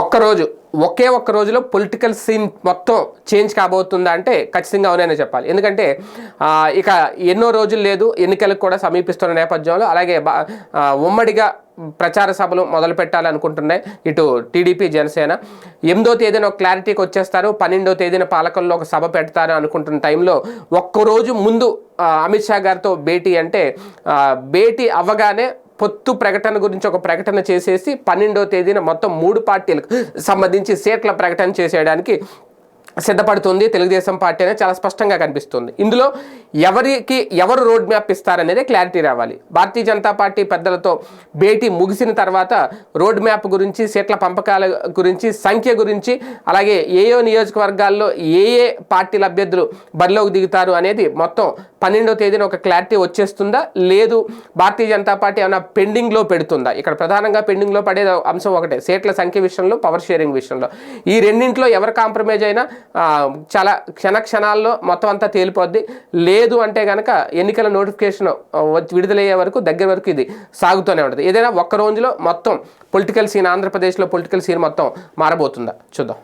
ఒక్కరోజు ఒకే ఒక్క రోజులో పొలిటికల్ సీన్ మొత్తం చేంజ్ కాబోతుందా అంటే ఖచ్చితంగా అవునైనా చెప్పాలి. ఎందుకంటే ఇక ఎన్నో రోజులు లేదు ఎన్నికలకు కూడా సమీపిస్తున్న నేపథ్యంలో అలాగే ఉమ్మడిగా ప్రచార సభలు మొదలు పెట్టాలనుకుంటున్నాయి. ఇటు టీడీపీ జనసేన. ఎనిమిదో తేదీన ఒక క్లారిటీకి వచ్చేస్తారు. పన్నెండో తేదీన పాలకుల్లో ఒక సభ పెడతారు అనుకుంటున్న టైంలో ఒక్కరోజు ముందు అమిత్ షా గారితో భేటీ అంటే భేటీ అవ్వగానే పొత్తు ప్రకటన గురించి ఒక ప్రకటన చేసేసి పన్నెండో తేదీన మొత్తం మూడు పార్టీలకు సంబంధించి సీట్ల ప్రకటన చేసేయడానికి సిద్ధపడుతుంది. తెలుగుదేశం పార్టీ అనేది చాలా స్పష్టంగా కనిపిస్తుంది. ఇందులో ఎవరికి ఎవరు రోడ్ మ్యాప్ ఇస్తారనేది క్లారిటీ రావాలి. భారతీయ జనతా పార్టీ పెద్దలతో భేటీ ముగిసిన తర్వాత రోడ్ మ్యాప్ గురించి సీట్ల పంపకాల గురించి సంఖ్య గురించి అలాగే ఏ ఏ నియోజకవర్గాల్లో ఏ ఏ పార్టీల అభ్యర్థులు బరిలోకి దిగుతారు అనేది మొత్తం పన్నెండో తేదీన ఒక క్లారిటీ వచ్చేస్తుందా? లేదు. భారతీయ జనతా పార్టీ ఏమైనా పెండింగ్లో పెడుతుందా? ఇక్కడ ప్రధానంగా పెండింగ్లో పడే అంశం ఒకటే సీట్ల సంఖ్య విషయంలో పవర్ షేరింగ్ విషయంలో. ఈ రెండింటిలో ఎవరు కాంప్రమైజ్ అయినా చాలా క్షణ క్షణాల్లో మొత్తం అంతా తేలిపోద్ది. లేదు అంటే కనుక ఎన్నికల నోటిఫికేషన్ విడుదలయ్యే వరకు దగ్గర వరకు ఇది సాగుతూనే ఉంటుంది. ఏదైనా ఒక్క రోజులో మొత్తం పొలిటికల్ సీన్ ఆంధ్రప్రదేశ్లో పొలిటికల్ సీన్ మొత్తం మారబోతుందా? చూద్దాం.